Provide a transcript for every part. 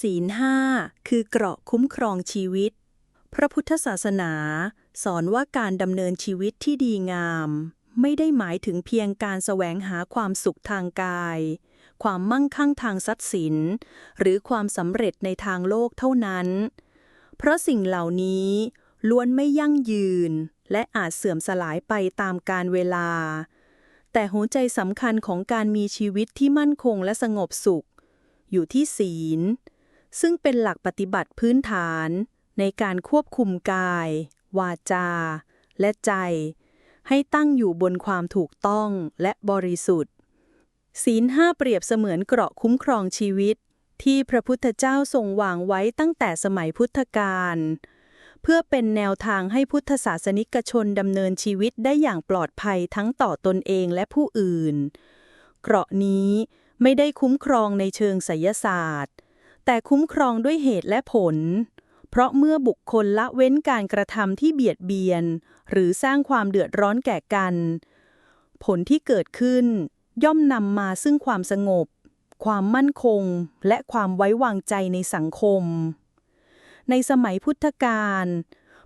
ศีลห้าคือเกราะคุ้มครองชีวิต พระพุทธศาสนา สอนว่าการดำเนินชีวิตที่ดีงาม ไม่ได้หมายถึงเพียงการแสวงหาความสุขทางกาย ความมั่งคั่งทางทรัพย์สิน หรือความสำเร็จในทางโลกเท่านั้น เพราะสิ่งเหล่านี้ล้วนไม่ยั่งยืน และอาจเสื่อมสลายไปตามกาลเวลา แต่หัวใจสำคัญของการมีชีวิตที่มั่นคงและสงบสุข อยู่ที่ศีล ซึ่งเป็นหลักปฏิบัติพื้นฐานในการควบคุมกาย วาจา และใจ ให้ตั้งอยู่บนความถูกต้องและบริสุทธิ์ ศีลห้าเปรียบเสมือนเกราะคุ้มครองชีวิต ที่พระพุทธเจ้าทรงวางไว้ตั้งแต่สมัยพุทธกาลเพื่อเป็นแนวทางให้พุทธศาสนิกชนดำเนินชีวิตได้อย่างปลอดภัยทั้งต่อตนเองและผู้อื่น เกราะนี้ไม่ได้คุ้มครองในเชิงไสยศาสตร์ แต่คุ้มครองด้วยเหตุและผล เพราะเมื่อบุคคลละเว้นการกระทำที่เบียดเบียน หรือสร้างความเดือดร้อนแก่กัน ผลที่เกิดขึ้น ย่อมนำมาซึ่งความสงบ ความมั่นคง และความไว้วางใจในสังคม ในสมัยพุทธกาล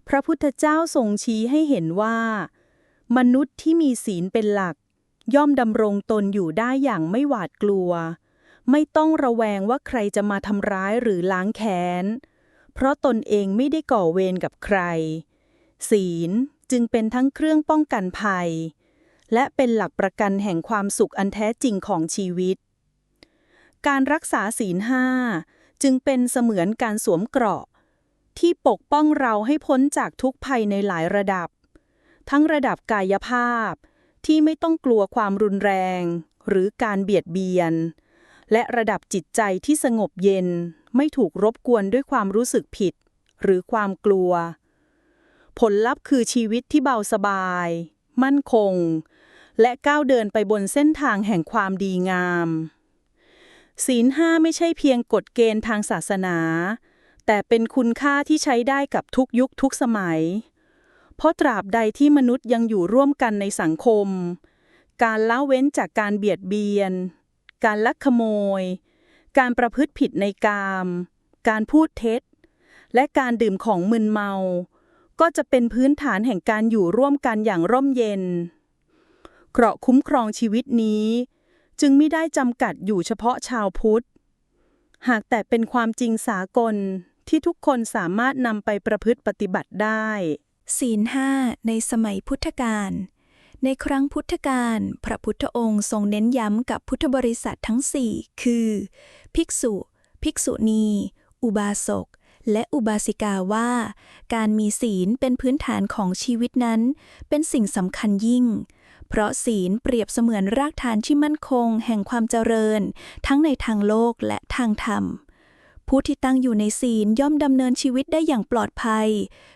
พระพุทธเจ้าทรงชี้ให้เห็นว่า มนุษย์ที่มีศีลเป็นหลัก ย่อมดำรงตนอยู่ได้อย่างไม่หวาดกลัว ไม่ต้องระแวงว่าใครจะมาทำร้ายหรือล้างแค้น เพราะตนเองไม่ได้ก่อเวรกับใคร ศีลจึงเป็นทั้งเครื่องป้องกันภัย และเป็นหลักประกันแห่งความสุขอันแท้จริงของชีวิต การรักษาศีลห้าจึงเป็นเสมือนการสวมเกราะ ที่ปกป้องเราให้พ้นจากทุกภัยในหลายระดับ ทั้งระดับกายภาพที่ไม่ต้องกลัวความรุนแรง หรือการเบียดเบียน และระดับจิตใจที่สงบเย็น ไม่ถูกรบกวนด้วยความรู้สึกผิด หรือความกลัว ผลลัพธ์คือชีวิตที่เบาสบาย มั่นคง และก้าวเดินไปบนเส้นทางแห่งความดีงาม ศีลห้าไม่ใช่เพียงกฎเกณฑ์ทางศาสนา แต่เป็นคุณค่าที่ใช้ได้กับทุกยุคทุกสมัย เพราะตราบใดที่มนุษย์ยังอยู่ร่วมกันในสังคม การละเว้นจากการเบียดเบียน การลักขโมย การประพฤติผิดในกาม การพูดเท็จ และการดื่มของมึนเมา ก็จะเป็นพื้นฐานแห่งการอยู่ร่วมกันอย่างร่มเย็น เกราะคุ้มครองชีวิตนี้ จึงไม่ได้จำกัดอยู่เฉพาะชาวพุทธ หากแต่เป็นความจริงสากลที่ทุกคนสามารถนำไปประพฤติปฏิบัติได้ ศีลห้าในสมัยพุทธกาล ในครั้งพุทธกาลพระพุทธองค์ทรงเน้นย้ำกับพุทธบริษัททั้งสี่คือ ภิกษุ ภิกษุณี อุบาสก และอุบาสิกาว่า การมีศีลเป็นพื้นฐานของชีวิตนั้น เป็นสิ่งสำคัญยิ่ง เพราะศีลเปรียบเสมือนรากฐานที่มั่นคง แห่งความเจริญ ทั้งในทางโลกและทางธรรมผู้ที่ตั้งอยู่ในศีลย่อมดำเนินชีวิตได้อย่างปลอดภัย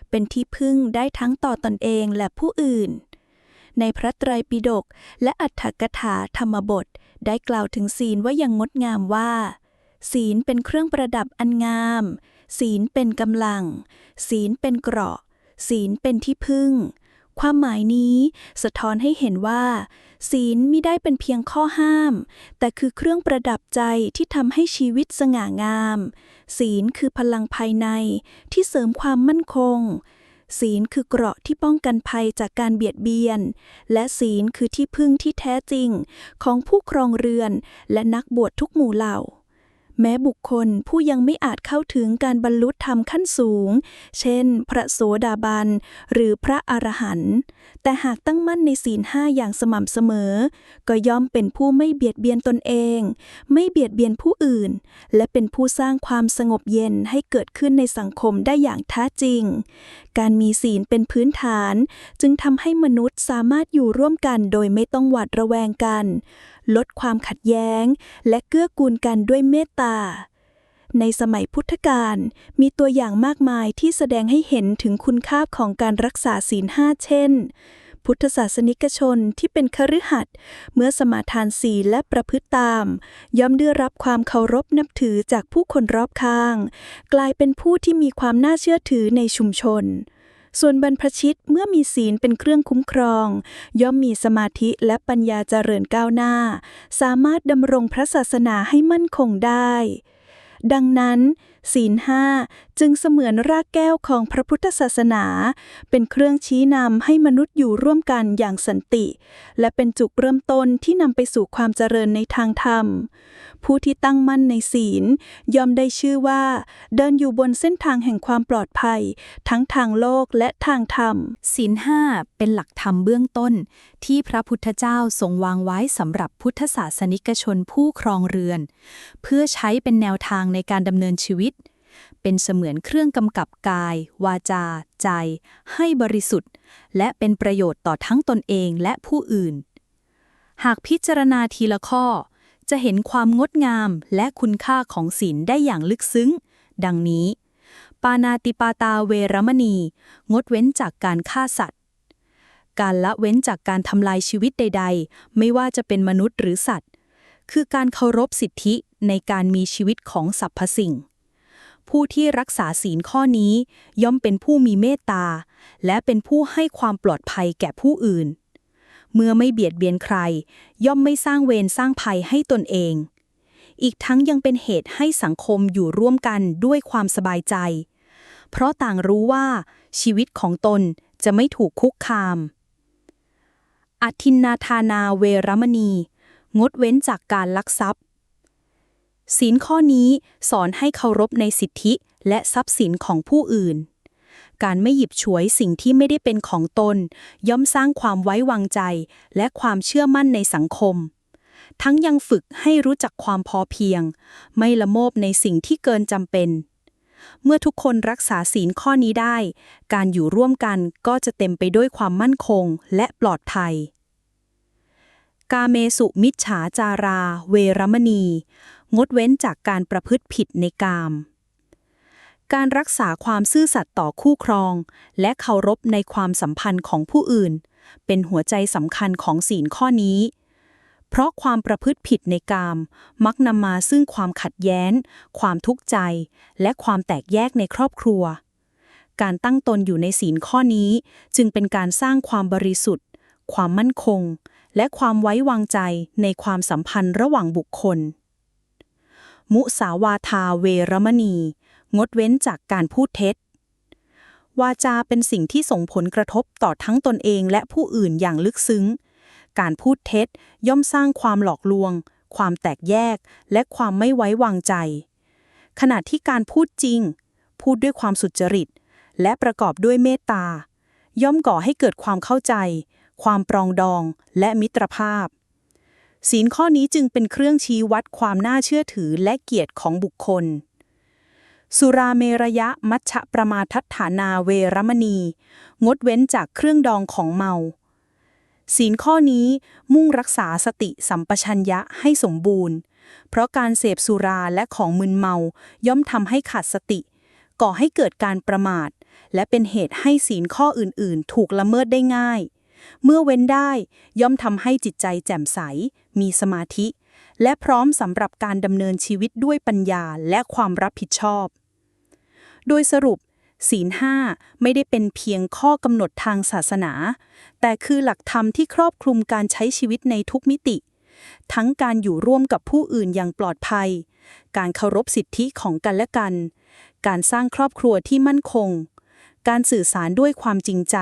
เป็นที่พึ่งได้ทั้งต่อตนเองและผู้อื่น ในพระไตรปิฎกและอัฏฐกถาธรรมบท ได้กล่าวถึงศีลว่าอย่างงดงามว่า ศีลเป็นเครื่องประดับอันงาม ศีลเป็นกำลัง ศีลเป็นเกราะ ศีลเป็นที่พึ่ง ความหมายนี้สะท้อนให้เห็นว่า ศีลมิได้เป็นเพียงข้อห้าม แต่คือเครื่องประดับใจที่ทำให้ชีวิตสง่างาม ศีลคือพลังภายในที่เสริมความมั่นคง ศีลคือเกราะที่ป้องกันภัยจากการเบียดเบียน และศีลคือที่พึ่งที่แท้จริง ของผู้ครองเรือน และนักบวชทุกหมู่เหล่า แม้บุคคลผู้ยังไม่อาจเข้าถึงการบรรลุธรรมขั้นสูง เช่น พระโสดาบันหรือพระอรหันต์แต่หากตั้งมั่นในศีลห้าอย่างสม่ำเสมอ ก็ย่อมเป็นผู้ไม่เบียดเบียนตนเอง ไม่เบียดเบียนผู้อื่น และเป็นผู้สร้างความสงบเย็นให้เกิดขึ้นในสังคมได้อย่างแท้จริง การมีศีลเป็นพื้นฐาน จึงทำให้มนุษย์สามารถอยู่ร่วมกันโดยไม่ต้องหวาดระแวงกัน ลดความขัดแย้ง และเกื้อกูลกันด้วยเมตตา ในสมัยพุทธกาลมีตัวอย่างมากมายที่แสดงให้เห็นถึงคุณค่าของการรักษาศีลห้าเช่น พุทธศาสนิกชนที่เป็นคฤหัสถ์เมื่อสมาทานศีลและประพฤติตาม ย่อมได้รับความเคารพนับถือจากผู้คนรอบข้าง กลายเป็นผู้ที่มีความน่าเชื่อถือในชุมชน ส่วนบรรพชิตเมื่อมีศีลเป็นเครื่องคุ้มครอง ย่อมมีสมาธิและปัญญาเจริญก้าวหน้า สามารถดำรงพระศาสนาให้มั่นคงได้ ดังนั้น ศีลห้าจึงเสมือนรากแก้วของพระพุทธศาสนา เป็นเครื่องชี้นำให้มนุษย์อยู่ร่วมกันอย่างสันติ และเป็นจุดเริ่มต้นที่นำไปสู่ความเจริญในทางธรรม ผู้ที่ตั้งมั่นในศีลยอมได้ชื่อว่า เดินอยู่บนเส้นทางแห่งความปลอดภัย ทั้งทางโลกและทางธรรม ศีลห้าเป็นหลักธรรมเบื้องต้น ที่พระพุทธเจ้าทรงวางไว้สำหรับพุทธศาสนิกชนผู้ครองเรือน เพื่อใช้เป็นแนวทางในการดำเนินชีวิต เป็นเสมือนเครื่องกำกับกาย วาจา ใจ ให้บริสุทธิ์ และเป็นประโยชน์ต่อทั้งตนเองและผู้อื่น หากพิจารณาทีละข้อ จะเห็นความงดงามและคุณค่าของศีลได้อย่างลึกซึ้ง ดังนี้ ปานาติปาตาเวรมณี งดเว้นจากการฆ่าสัตว์ การละเว้นจากการทำลายชีวิตใด ๆ ไม่ว่าจะเป็นมนุษย์หรือสัตว์ คือการเคารพสิทธิในการมีชีวิตของสรรพสิ่ง ผู้ที่รักษาศีลข้อนี้ ย่อมเป็นผู้มีเมตตา และเป็นผู้ให้ความปลอดภัยแก่ผู้อื่น เมื่อไม่เบียดเบียนใคร ย่อมไม่สร้างเวรสร้างภัยให้ตนเอง อีกทั้งยังเป็นเหตุให้สังคมอยู่ร่วมกันด้วยความสบายใจ เพราะต่างรู้ว่า ชีวิตของตนจะไม่ถูกคุกคามอทินนาทานาเวรมณี งดเว้นจากการลักทรัพย์ ศีลข้อนี้สอนให้เคารพในสิทธิและทรัพย์สินของผู้อื่น การไม่หยิบฉวยสิ่งที่ไม่ได้เป็นของตน ย่อมสร้างความไว้วางใจ และความเชื่อมั่นในสังคม ทั้งยังฝึกให้รู้จักความพอเพียง ไม่ละโมบในสิ่งที่เกินจำเป็น เมื่อทุกคนรักษาศีลข้อนี้ได้ การอยู่ร่วมกันก็จะเต็มไปด้วยความมั่นคงและปลอดภัยกาเมสุมิจฉาจารา เวรมณี งดเว้นจากการประพฤติผิดในกาม การรักษาความซื่อสัตย์ต่อคู่ครอง และเคารพในความสัมพันธ์ของผู้อื่น เป็นหัวใจสำคัญของศีลข้อนี้ เพราะความประพฤติผิดในกาม มักนำมาซึ่งความขัดแย้ง ความทุกข์ใจ และความแตกแยกในครอบครัว การตั้งตนอยู่ในศีลข้อนี้จึงเป็นการสร้างความบริสุทธิ์ ความมั่นคง และความไว้วางใจในความสัมพันธ์ระหว่างบุคคล มุสาวาทาเวรมณี งดเว้นจากการพูดเท็จ วาจาเป็นสิ่งที่ส่งผลกระทบต่อทั้งตนเองและผู้อื่นอย่างลึกซึ้ง การพูดเท็จย่อมสร้างความหลอกลวง ความแตกแยก และความไม่ไว้วางใจ ขณะที่การพูดจริง พูดด้วยความสุจริต และประกอบด้วยเมตตา ย่อมก่อให้เกิดความเข้าใจ ความปรองดองและมิตรภาพ ศีลข้อนี้จึงเป็นเครื่องชี้วัดความน่าเชื่อถือและเกียรติของบุคคล สุราเมรยะมัชฌะประมาทัฏฐานาเวรมณี งดเว้นจากเครื่องดองของเมา ศีลข้อนี้มุ่งรักษาสติสัมปชัญญะให้สมบูรณ์ เพราะการเสพสุราและของมึนเมาย่อมทำให้ขาดสติ ก่อให้เกิดการประมาท และเป็นเหตุให้ศีลข้ออื่น ๆ ถูกละเมิดได้ง่ายเมื่อเว้นได้ย่อมทำให้จิตใจแจ่มใส มีสมาธิ และพร้อมสำหรับการดำเนินชีวิตด้วยปัญญาและความรับผิดชอบ โดยสรุป ศีลห้าไม่ได้เป็นเพียงข้อกำหนดทางศาสนา แต่คือหลักธรรมที่ครอบคลุมการใช้ชีวิตในทุกมิติ ทั้งการอยู่ร่วมกับผู้อื่นอย่างปลอดภัย การเคารพสิทธิของกันและกัน การสร้างครอบครัวที่มั่นคง การสื่อสารด้วยความจริงใจ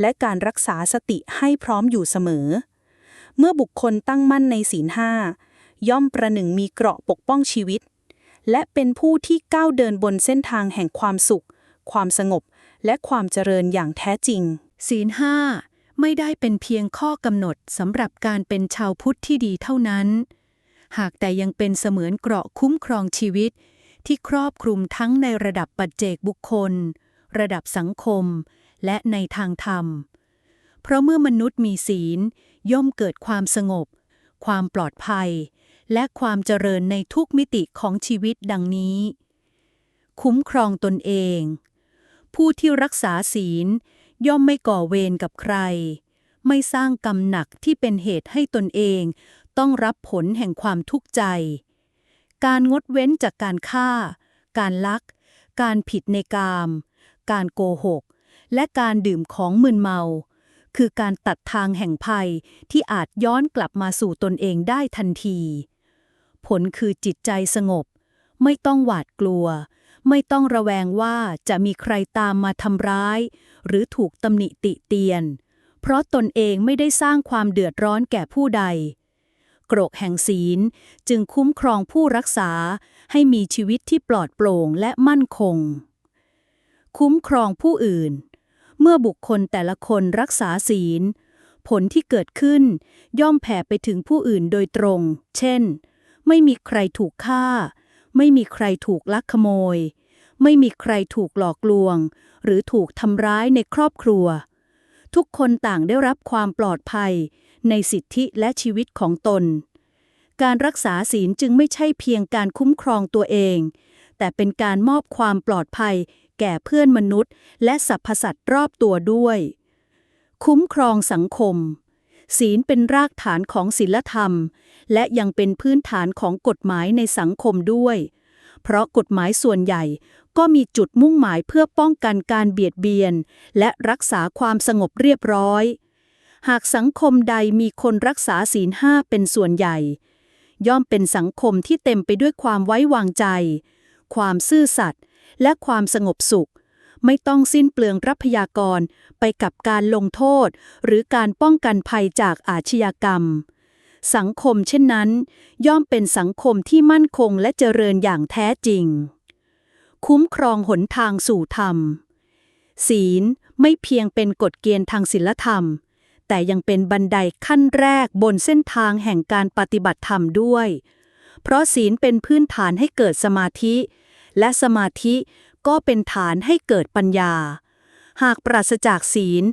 และการรักษาสติให้พร้อมอยู่เสมอ เมื่อบุคคลตั้งมั่นในศีลห้าย่อมประหนึ่งมีเกราะปกป้องชีวิต และเป็นผู้ที่ก้าวเดินบนเส้นทางแห่งความสุข ความสงบ และความเจริญอย่างแท้จริง ศีลห้าไม่ได้เป็นเพียงข้อกำหนดสำหรับการเป็นชาวพุทธที่ดีเท่านั้น หากแต่ยังเป็นเสมือนเกราะคุ้มครองชีวิต ที่ครอบคลุมทั้งในระดับปัจเจกบุคคล ระดับสังคม และในทางธรรม เพราะเมื่อมนุษย์มีศีล ย่อมเกิดความสงบ ความปลอดภัย และความเจริญในทุกมิติของชีวิตดังนี้ คุ้มครองตนเอง ผู้ที่รักษาศีล ย่อมไม่ก่อเวรกับใคร ไม่สร้างกรรมหนักที่เป็นเหตุให้ตนเอง ต้องรับผลแห่งความทุกข์ใจ การงดเว้นจากการฆ่า การลัก การผิดในกาม การโกหก และการดื่มของมึนเมา คือการตัดทางแห่งภัยที่อาจย้อนกลับมาสู่ตนเองได้ทันที ผลคือจิตใจสงบ ไม่ต้องหวาดกลัว ไม่ต้องระแวงว่าจะมีใครตามมาทำร้าย หรือถูกตำหนิติเตียน เพราะตนเองไม่ได้สร้างความเดือดร้อนแก่ผู้ใดกรกแห่งศีลจึงคุ้มครองผู้รักษาให้มีชีวิตที่ปลอดโปร่งและมั่นคง คุ้มครองผู้อื่น เมื่อบุคคลแต่ละคนรักษาศีล ผลที่เกิดขึ้น ย่อมแผ่ไปถึงผู้อื่นโดยตรง เช่น ไม่มีใครถูกฆ่า ไม่มีใครถูกลักขโมย ไม่มีใครถูกหลอกลวง หรือถูกทำร้ายในครอบครัว ทุกคนต่างได้รับความปลอดภัย ในสิทธิและชีวิตของตน การรักษาศีลจึงไม่ใช่เพียงการคุ้มครองตัวเอง แต่เป็นการมอบความปลอดภัย แก่เพื่อนมนุษย์ และสรรพสัตว์รอบตัวด้วย คุ้มครองสังคม ศีลเป็นรากฐานของศีลธรรม และยังเป็นพื้นฐานของกฎหมายในสังคมด้วย เพราะกฎหมายส่วนใหญ่ก็มีจุดมุ่งหมายเพื่อป้องกันการเบียดเบียน และรักษาความสงบเรียบร้อย หากสังคมใดมีคนรักษาศีลห้าเป็นส่วนใหญ่ ย่อมเป็นสังคมที่เต็มไปด้วยความไว้วางใจ ความซื่อสัตย์ และความสงบสุข ไม่ต้องสิ้นเปลืองทรัพยากรไปกับการลงโทษ หรือการป้องกันภัยจากอาชญากรรม สังคมเช่นนั้น ย่อมเป็นสังคมที่มั่นคงและเจริญอย่างแท้จริง คุ้มครองหนทางสู่ธรรม ศีลไม่เพียงเป็นกฎเกณฑ์ทางศีลธรรม แต่ยังเป็นบันไดขั้นแรกบนเส้นทางแห่งการปฏิบัติธรรมด้วย เพราะศีลเป็นพื้นฐานให้เกิดสมาธิ และสมาธิก็เป็นฐานให้เกิดปัญญา หากปราศจากศีล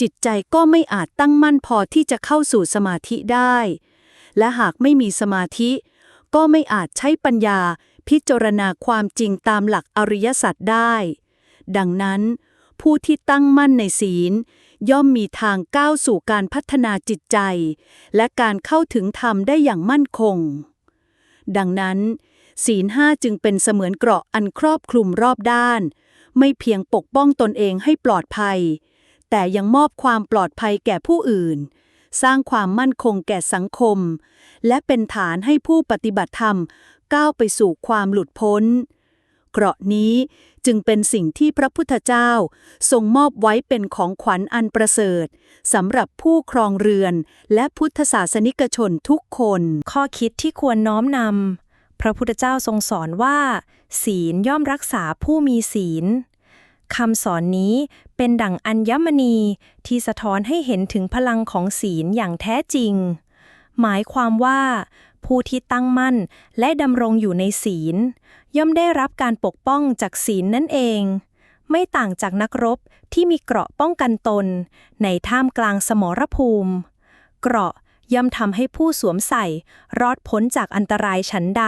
จิตใจก็ไม่อาจตั้งมั่นพอที่จะเข้าสู่สมาธิได้ และหากไม่มีสมาธิ ก็ไม่อาจใช้ปัญญาพิจารณาความจริงตามหลักอริยสัจได้ ดังนั้น ผู้ที่ตั้งมั่นในศีล ย่อมมีทางก้าวสู่การพัฒนาจิตใจ และการเข้าถึงธรรมได้อย่างมั่นคง ดังนั้น ศีลห้าจึงเป็นเสมือนเกราะอันครอบคลุมรอบด้าน ไม่เพียงปกป้องตนเองให้ปลอดภัย แต่ยังมอบความปลอดภัยแก่ผู้อื่น สร้างความมั่นคงแก่สังคม และเป็นฐานให้ผู้ปฏิบัติธรรมก้าวไปสู่ความหลุดพ้น เกราะนี้จึงเป็นสิ่งที่พระพุทธเจ้าทรงมอบไว้เป็นของขวัญอันประเสริฐสำหรับผู้ครองเรือนและพุทธศาสนิกชนทุกคน ข้อคิดที่ควรน้อมนำ พระพุทธเจ้าทรงสอนว่า ศีลย่อมรักษาผู้มีศีลคำสอนนี้เป็นดั่งอัญมณีที่สะท้อนให้เห็นถึงพลังของศีลอย่างแท้จริง หมายความว่า ผู้ที่ตั้งมั่นและดำรงอยู่ในศีล ย่อมได้รับการปกป้องจากศีลนั่นเอง ไม่ต่างจากนักรบที่มีเกราะป้องกันตน ในท่ามกลางสมรภูมิ เกราะ ย่อมทำให้ผู้สวมใส่ รอดพ้นจากอันตรายฉันใด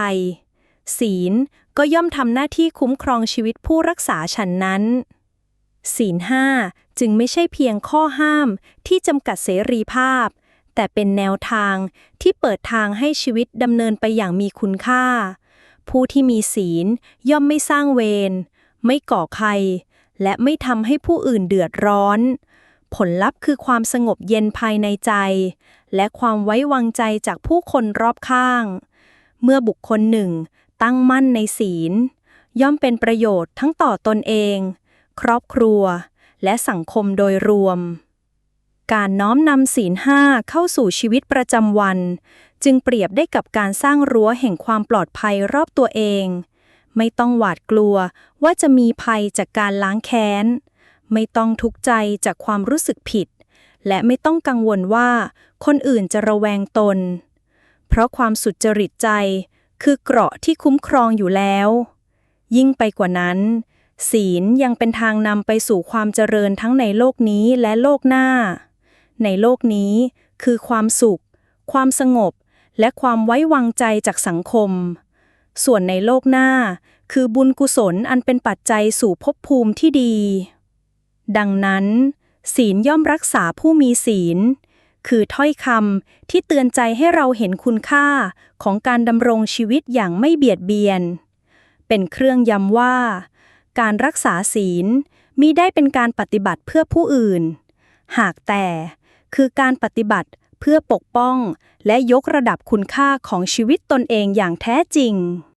ศีลก็ย่อมทำหน้าที่คุ้มครองชีวิตผู้รักษาฉันนั้น ศีลห้าจึงไม่ใช่เพียงข้อห้ามที่จำกัดเสรีภาพ แต่เป็นแนวทางที่เปิดทางให้ชีวิตดำเนินไปอย่างมีคุณค่า ผู้ที่มีศีลย่อมไม่สร้างเวร ไม่ก่อใคร และไม่ทำให้ผู้อื่นเดือดร้อน ผลลัพธ์คือความสงบเย็นภายในใจ และความไว้วางใจจากผู้คนรอบข้าง เมื่อบุคคลหนึ่ง ตั้งมั่นในศีล ย่อมเป็นประโยชน์ทั้งต่อตนเอง ครอบครัว และสังคมโดยรวม การน้อมนำศีลห้าเข้าสู่ชีวิตประจำวัน จึงเปรียบได้กับการสร้างรั้วแห่งความปลอดภัยรอบตัวเอง ไม่ต้องหวาดกลัวว่าจะมีภัยจากการล้างแค้น ไม่ต้องทุกข์ใจจากความรู้สึกผิด และไม่ต้องกังวลว่า คนอื่นจะระแวงตน เพราะความสุจริตใจคือเกราะที่คุ้มครองอยู่แล้ว ยิ่งไปกว่านั้น ศีลยังเป็นทางนำไปสู่ความเจริญทั้งในโลกนี้และโลกหน้า ในโลกนี้คือความสุข ความสงบ และความไว้วางใจจากสังคม ส่วนในโลกหน้าคือบุญกุศลอันเป็นปัจจัยสู่ภพภูมิที่ดี ดังนั้น ศีลย่อมรักษาผู้มีศีล คือถ้อยคำที่เตือนใจให้เราเห็นคุณค่าของการดำรงชีวิตอย่างไม่เบียดเบียน เป็นเครื่องย้ำว่า การรักษาศีลมิได้เป็นการปฏิบัติเพื่อผู้อื่น หากแต่คือการปฏิบัติเพื่อปกป้องและยกระดับคุณค่าของชีวิตตนเองอย่างแท้จริง